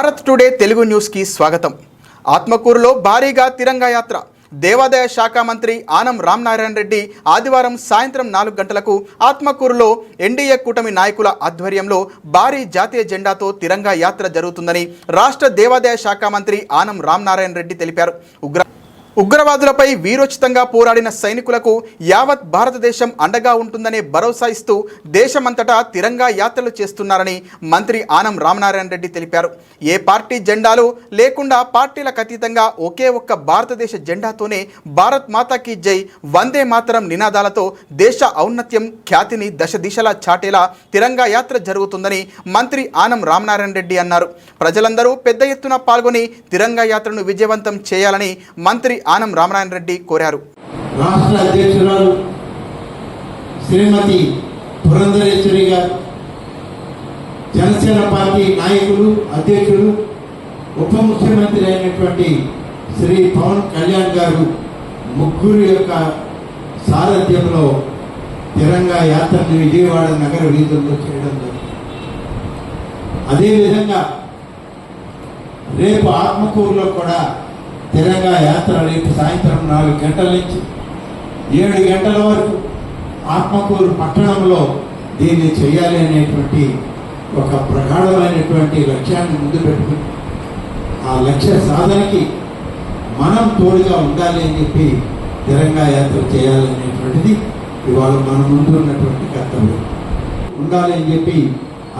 Bharat today Telugu న్యూస్కి స్వాగతం. ఆత్మకూరులో భారీగా తిరంగా యాత్ర. దేవాదాయ శాఖ మంత్రి ఆనం రామనారాయణ రెడ్డి ఆదివారం సాయంత్రం నాలుగు గంటలకు ఆత్మకూరులో ఎన్డీఏ కూటమి నాయకుల ఆధ్వర్యంలో భారీ జాతీయ జెండాతో తిరంగా యాత్ర జరుగుతుందని రాష్ట్ర దేవాదాయ శాఖ మంత్రి ఆనం రామనారాయణ రెడ్డి తెలిపారు. ఉగ్ర ఉగ్రవాదులపై వీరోచితంగా పోరాడిన సైనికులకు యావత్ భారతదేశం అండగా ఉంటుందనే భరోసా ఇస్తూ దేశమంతటా తిరంగా యాత్రలు చేస్తున్నారని మంత్రి ఆనం రామనారాయణ రెడ్డి తెలిపారు. ఏ పార్టీ జెండాలు లేకుండా పార్టీలకు అతీతంగా ఒకే ఒక్క భారతదేశ జెండాతోనే భారత్ మాతాకి జై వందే మాతరం నినాదాలతో దేశ ఔన్నత్యం ఖ్యాతిని దశ దిశలా చాటేలా తిరంగా యాత్ర జరుగుతుందని మంత్రి ఆనం రామనారాయణ రెడ్డి అన్నారు. ప్రజలందరూ పెద్ద ఎత్తున పాల్గొని తిరంగా యాత్రను విజయవంతం చేయాలని మంత్రి ఆనం రామనారాయణ రెడ్డి కోరారు. రాష్ట్ర అధ్యక్షురాలు శ్రీమతి పురంధరేశ్వరి గారు జనసేన పార్టీ నాయకులు అధ్యక్షులు ఉప ముఖ్యమంత్రి అయినటువంటి శ్రీ పవన్ కళ్యాణ్ గారు ముగ్గురు యొక్క సారథ్యంలో తిరంగా యాత్రను విజయవాడ నగర వీధుల్లో చేయడం జరిగింది. అదేవిధంగా రేపు ఆత్మకూరులో కూడా తిరంగా యాత్ర రేపు సాయంత్రం నాలుగు గంటల నుంచి ఏడు గంటల వరకు ఆత్మకూరు పట్టణంలో దీన్ని చేయాలి అనేటువంటి ఒక ప్రగాఢమైనటువంటి లక్ష్యాన్ని ముందు పెట్టుకుని ఆ లక్ష్య సాధనకి మనం తోడుగా ఉండాలి అని చెప్పి తిరంగా యాత్ర చేయాలనేటువంటిది ఇవాళ మన ముందు ఉన్నటువంటి కర్తవ్యం. ఉండాలి అని చెప్పి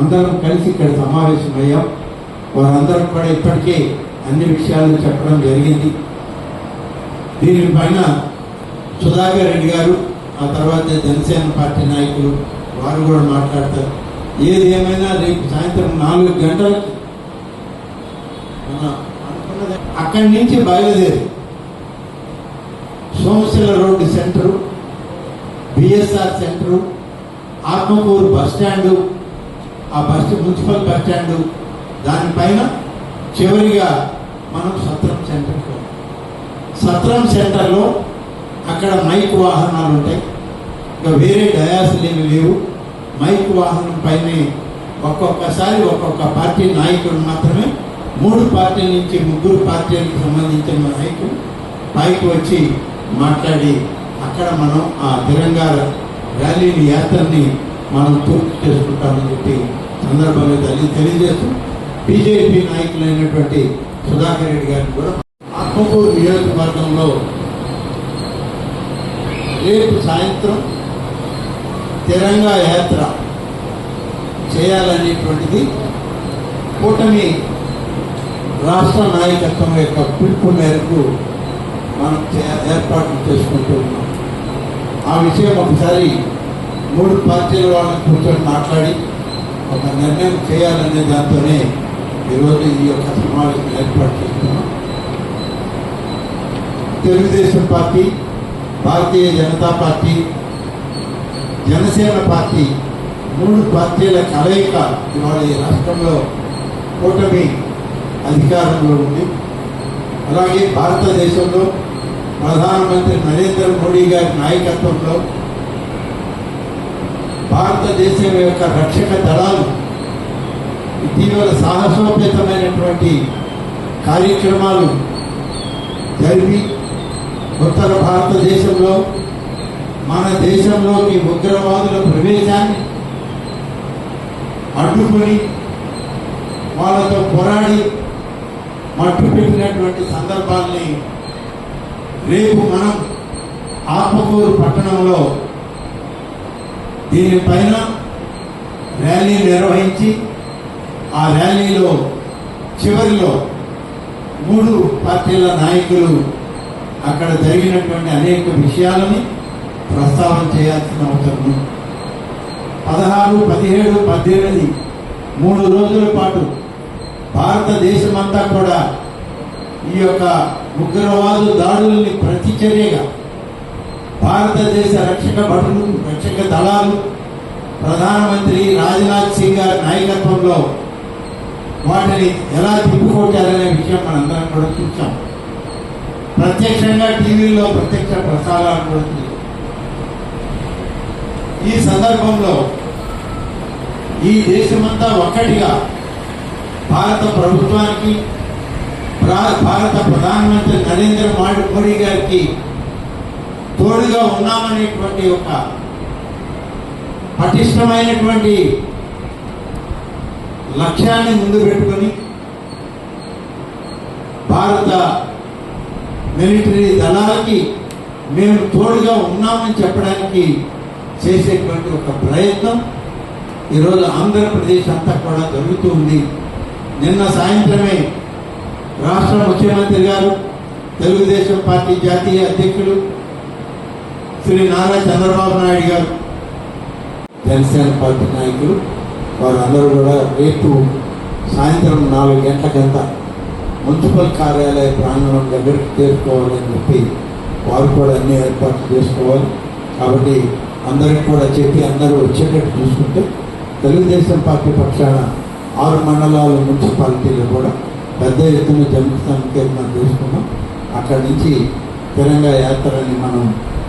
అందరం కలిసి ఇక్కడ సమావేశమయ్యాం. వారందరం కూడా ఇప్పటికే అన్ని విషయాలు చెప్పడం జరిగింది. దీనిపైన సుధాకర్ రెడ్డి గారు ఆ తర్వాత జనసేన పార్టీ నాయకులు వారు కూడా మాట్లాడతారు. ఏది ఏమైనా రేపు సాయంత్రం నాలుగు గంటలకి మన అక్కడి నుంచి బయలుదేరి Somasila road centre BSR centre Atmakur bus stand ఆ బస్ మున్సిపల్ బస్ స్టాండు దానిపైన చివరిగా మనం సత్రం సెంటర్కి సత్రం సెంటర్లో అక్కడ మైక్ వాహనాలు ఉంటాయి. ఇంకా వేరే డయాసులు ఏమి లేవు. మైక్ వాహనం పైనే ఒక్కొక్కసారి ఒక్కొక్క పార్టీ నాయకుడు మాత్రమే మూడు పార్టీల నుంచి ముగ్గురు పార్టీలకు సంబంధించిన నాయకులు పైకి వచ్చి మాట్లాడి అక్కడ మనం ఆ తిరంగాల ర్యాలీని యాత్రని మనం పూర్తి చేసుకుంటామని చెప్పి సందర్భంగా తెలియ తెలియజేస్తూ బీజేపీ నాయకులైనటువంటి సుధాకర్ రెడ్డి గారిని కూడా ఆత్మకూరు నియోజకవర్గంలో రేపు సాయంత్రం తిరంగా యాత్ర చేయాలనేటువంటిది కూటమి రాష్ట్ర నాయకత్వం యొక్క పిలుపు మేరకు మనం చే- ఏర్పాట్లు చేసుకుంటూ ఉన్నాం. ఆ విషయం ఒకసారి మూడు పార్టీల వాళ్ళని కూర్చొని మాట్లాడి ఒక నిర్ణయం చేయాలనే దాంతోనే ఈరోజు ఈ యొక్క సమావేశం ఏర్పాటు చేస్తున్నాం. Telugu Desam party Bharatiya Janata party Janasena party మూడు పార్టీల కలయిక ఇవాళ ఈ రాష్ట్రంలో కూటమి అధికారంలో ఉంది. అలాగే భారతదేశంలో ప్రధానమంత్రి నరేంద్ర మోడీ గారి నాయకత్వంలో భారతదేశం యొక్క రక్షక దళాలు ఇటీవల సాహసోపేతమైనటువంటి కార్యక్రమాలు జరిపి ఉత్తర భారతదేశంలో మన దేశంలోకి ఉగ్రవాదుల ప్రవేశాన్ని అడ్డుకొని వాళ్ళతో పోరాడి మట్టు పెట్టినటువంటి సందర్భాల్ని రేపు మనం ఆత్మకూరు పట్టణంలో దీనిపైన ర్యాలీ నిర్వహించి ఆ ర్యాలీలో చివరిలో మూడు పార్టీల నాయకులు అక్కడ జరిగినటువంటి అనేక విషయాలని ప్రస్తావన చేయాల్సిన అవసరం పదహారు పదిహేడు పద్దెనిమిది మూడు రోజుల పాటు భారతదేశమంతా కూడా ఈ యొక్క ఉగ్రవాదు దాడుల్ని ప్రతిచర్యగా భారతదేశ రక్షక భటులు రక్షక దళాలు ప్రధానమంత్రి రాజ్నాథ్ సింగ్ గారి నాయకత్వంలో వాటిని ఎలా తిప్పుకొట్టారనే విషయం మనందరం కూడా చూసాం ప్రత్యక్షంగా టీవీలో ప్రత్యక్ష ప్రసారాలు కూడా చూసాం. ఈ సందర్భంలో ఈ దేశమంతా ఒక్కటిగా భారత ప్రభుత్వానికి భారత ప్రధానమంత్రి నరేంద్ర మోడీ మోడీ గారికి తోడుగా ఉన్నామనేటువంటి ఒక పటిష్టమైనటువంటి లక్ష్యాన్ని ముందు పెట్టుకొని భారత మిలిటరీ దళాలకి మేము తోడుగా ఉన్నామని చెప్పడానికి చేసేటువంటి ఒక ప్రయత్నం ఈరోజు ఆంధ్రప్రదేశ్ అంతా కూడా జరుగుతూ ఉంది నిన్న సాయంత్రమే రాష్ట్ర ముఖ్యమంత్రి గారు తెలుగుదేశం పార్టీ జాతీయ అధ్యక్షులు శ్రీ నారా చంద్రబాబు నాయుడు గారు జనసేన పార్టీ నాయకులు వారు అందరూ కూడా రేపు సాయంత్రం నాలుగు గంటలకంతా మున్సిపల్ కార్యాలయ ప్రాంగణం దగ్గరికి చేరుకోవాలని చెప్పి వారు కూడా అన్ని ఏర్పాట్లు చేసుకోవాలి. కాబట్టి అందరికి కూడా చెప్పి అందరూ వచ్చేటట్టు చూసుకుంటే తెలుగుదేశం పార్టీ పక్షాన ఆరు మండలాల మున్సిపాలిటీలు కూడా పెద్ద ఎత్తున జమ్ము సంకేతం తీసుకున్నాం అక్కడి నుంచి తిరంగా యాత్రని మనం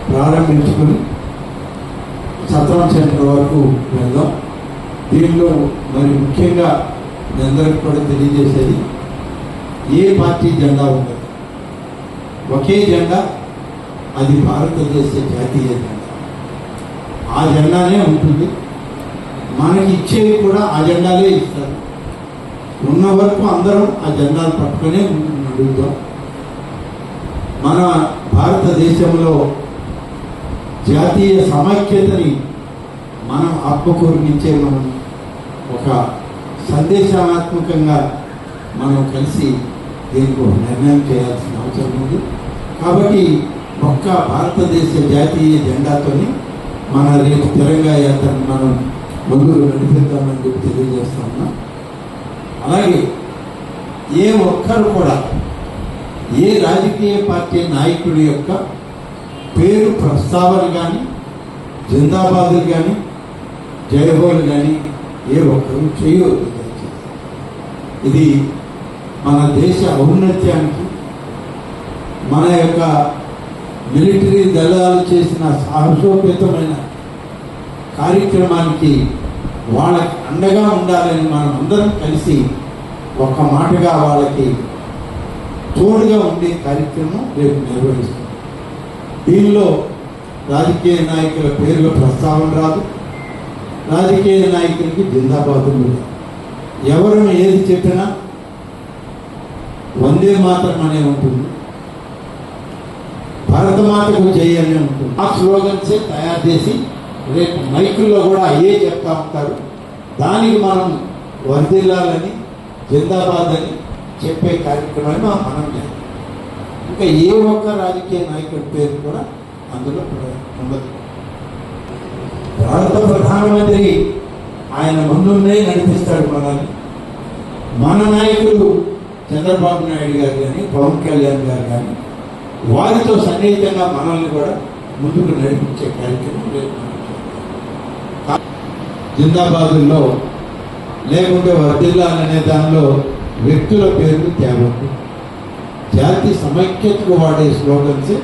ప్రారంభించుకుని సత్రం సెంటర్ వరకు వెళ్దాం. దీనిలో మరి ముఖ్యంగా మీ అందరికి కూడా తెలియజేసేది ఏ పార్టీ జెండా ఉండదు. ఒకే జెండా అది భారతదేశ జాతీయ జెండా. ఆ జెండానే ఉంటుంది. మనకి ఇచ్చేవి కూడా ఆ జెండాలే ఇస్తారు. ఉన్న వరకు అందరం ఆ జెండాలు పట్టుకునే నడుగుతాం మన భారతదేశంలో జాతీయ సమైక్యతని మనం ఆత్మకూరు నుంచే మనం ఒక సందేశాత్మకంగా మనం కలిసి దీనికి నిర్ణయం చేయాల్సిన అవసరం ఉంది. కాబట్టి ఒక్క భారతదేశ జాతీయ జెండాతోని మన రేపు తెలంగాణ యాత్రను మనం ముందుకు నడిపిద్దామని చెప్పి తెలియజేస్తా ఉన్నాం. అలాగే ఏ ఒక్కరు కూడా ఏ రాజకీయ పార్టీ నాయకుడి యొక్క పేరు ప్రస్తావన కానీ జిందాబాదులు కానీ జయహోలు కానీ ఏ ఒక్కరు చేయవద్దు ఇది మన దేశ ఔన్నత్యానికి మన యొక్క మిలిటరీ దళాలు చేసిన సాహసోపేతమైన కార్యక్రమానికి వాళ్ళకి అండగా ఉండాలని మనం అందరం కలిసి ఒక మాటగా వాళ్ళకి తోడుగా ఉండే కార్యక్రమం రేపు నిర్వహిస్తాం. దీనిలో రాజకీయ నాయకుల పేర్ల ప్రస్తావన రాదు. రాజకీయ నాయకులకి జిందాబాదులు ఎవరు ఏది చెప్పినా వందే మాత్రం అనే ఉంటుంది. భారతమాతకు జై అనే ఉంటుంది. ఆ స్లోగన్సే తయారు చేసి రేపు మైకుల్లో కూడా ఏ చెప్తా ఉంటారు? దానికి మనం వర్దిల్లాలని జిందాబాద్ అని చెప్పే కార్యక్రమాన్ని మనం మనం చేస్తాం. ఇంకా ఏ ఒక్క రాజకీయ నాయకుడి పేరు కూడా అందులో ఉండదు భారత ప్రధానమంత్రి ఆయన ముందున్నే నడిపిస్తాడు మనల్ని. మన నాయకులు చంద్రబాబు నాయుడు గారు కానీ పవన్ కళ్యాణ్ గారు కానీ వారితో సన్నిహితంగా మనల్ని కూడా ముందుకు నడిపించే కార్యక్రమం లేదు జిందాబాదుల్లో లేకుంటే వర్దిల్లాలనే దానిలో వ్యక్తుల పేర్లు తేవద్దు. జాతి సమైక్యతకు వాడే స్లోగన్సే